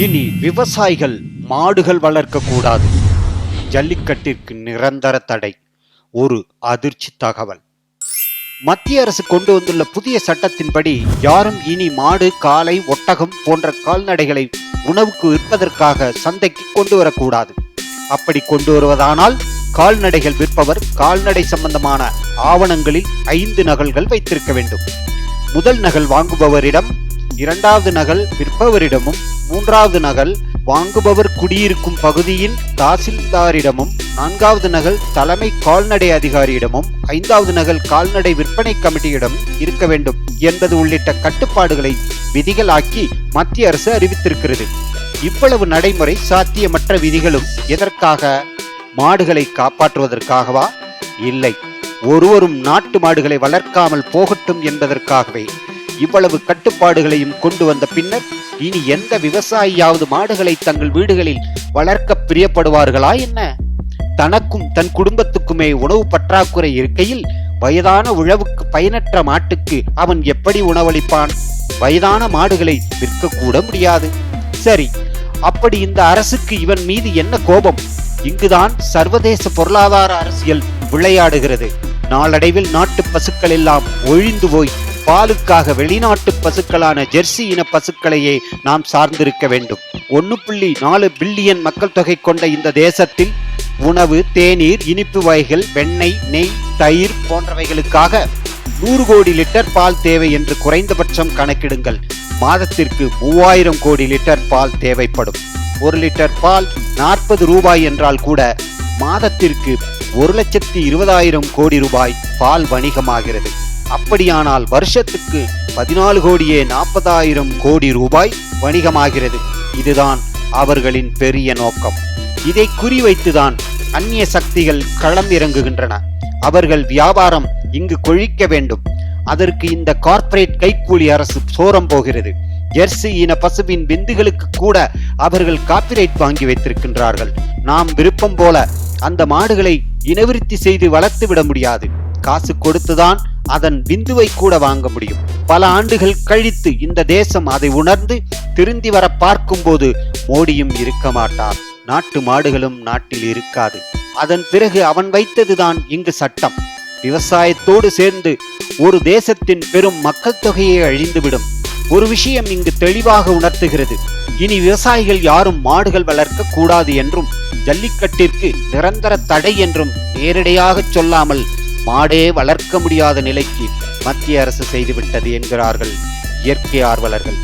இனி விவசாயிகள் மாடுகள் வளர்க்கக்கூடாது. ஜல்லிக்கட்டிற்கு நிரந்தர தடை. ஒரு அதிர்ச்சி தகவல். மத்திய அரசு கொண்டு வந்துள்ள புதிய சட்டத்தின்படி யாரும் இனி மாடு காலை ஒட்டகம் போன்ற கால்நடைகளை உணவுக்கு விற்பதற்காக சந்தைக்கு கொண்டு வரக்கூடாது. அப்படி கொண்டு வருவதானால் கால்நடைகள் விற்பவர் கால்நடை சம்பந்தமான ஆவணங்களில் ஐந்து நகல்கள் வைத்திருக்க வேண்டும். முதல் நகல் வாங்குபவரிடம் இரண்டாவது நகல் விற்பவரிடமும் மூன்றாவது நகல் வாங்குபவர் குடியிருக்கும் பகுதியின் தாசில்தாரிடமும் நான்காவது நகல் தலைமை கால்நடை அதிகாரியிடமும் ஐந்தாவது நகல் கால்நடை விற்பனை கமிட்டியிடம் இருக்க வேண்டும் என்பது உள்ளிட்ட கட்டுப்பாடுகளை விதிகளாக்கி மத்திய அரசு அறிவித்திருக்கிறது. இவ்வளவு நடைமுறை சாத்தியமற்ற விதிகளும் எதற்காக மாடுகளை காப்பாற்றுவதற்காகவா? இல்லை. ஒருவரும் நாட்டு மாடுகளை வளர்க்காமல் போகட்டும் என்பதற்காகவே இவ்வளவு கட்டுப்பாடுகளையும் கொண்டு வந்த பின்னர் இனி எந்த விவசாயியாவது மாடுகளை தங்கள் வீடுகளில் வளர்க்க பிரியப்படுவார்களா என்ன? தனக்கும் தன் குடும்பத்துக்குமே உணவு பற்றாக்குறை இருக்கையில் வயதான உழவுக்கு பயனற்ற மாட்டுக்கு அவன் எப்படி உணவளிப்பான்? வயதான மாடுகளை விற்கக்கூட முடியாது. சரி அப்படி இந்த அரசுக்கு இவன் மீது என்ன கோபம்? இங்குதான் சர்வதேச பொருளாதார அரசியல் விளையாடுகிறது. நாளடைவில் நாட்டு பசுக்கள் எல்லாம் ஒழிந்து போய் பாலுக்காக வெளிநாட்டு பசுக்களான ஜெர்சி இன பசுக்களையே நாம் சார்ந்திருக்க வேண்டும். ஒன்னு புள்ளி நாலு பில்லியன் மக்கள் தொகை கொண்ட இந்த தேசத்தில் உணவு தேநீர் இனிப்பு வகைகள் வெண்ணெய் நெய் தயிர் போன்றவைகளுக்காக நூறு கோடி லிட்டர் பால் தேவை என்று குறைந்தபட்சம் கணக்கிடுங்கள். மாதத்திற்கு மூவாயிரம் கோடி லிட்டர் பால் தேவைப்படும். ஒரு லிட்டர் பால் நாற்பது ரூபாய் என்றால் கூட மாதத்திற்கு ஒரு லட்சத்தி இருபதாயிரம் கோடி ரூபாய் பால் வணிகமாகிறது. அப்படியானால் வருஷத்துக்கு பதினாலு கோடியே நாற்பதாயிரம் கோடி ரூபாய் வணிகமாகிறது. இதுதான் அவர்களின் பெரிய நோக்கம். இதை குறிவைத்துதான் அந்நிய சக்திகள் களம் இறங்குகின்றன அவர்கள் வியாபாரம் இங்கு கொழிக்க வேண்டும். அதற்கு இந்த கார்ப்பரேட் கைக்கூலி அரசு சோரம் போகிறது. ஜெர்சி இன பசுவின் விந்துகளுக்கு கூட அவர்கள் காப்பிரைட் வாங்கி வைத்திருக்கின்றார்கள். நாம் விருப்பம் போல அந்த மாடுகளை இனவிருத்தி செய்து வளர்த்து விட முடியாது. காசு கொடுத்துதான் அதன் பிந்துவை கூட வாங்க முடியும். பல ஆண்டுகள் கழித்து இந்த தேசம் அதை உணர்ந்து திருந்தி வர பார்க்கும்போது மோடியும் இருக்க மாட்டார். நாட்டு மாடுகளும் நாட்டில் இருக்காது. அதன் பிறகு அவன் வைத்ததுதான் இங்கு சட்டம். விவசாயத்தோடு சேர்ந்து ஒரு தேசத்தின் பெரும் மக்கள் தொகையை அழிந்துவிடும். ஒரு விஷயம் இங்கு தெளிவாக உணர்த்துகிறது. இனி விவசாயிகள் யாரும் மாடுகள் வளர்க்க கூடாது என்றும் ஜல்லிக்கட்டிற்கு நிரந்தர தடை என்றும் நேரடியாக சொல்லாமல் மாடே வளர்க்க முடியாத நிலைக்கு மத்திய அரசு செய்துவிட்டது என்கிறார்கள் இயற்கை ஆர்வலர்கள்.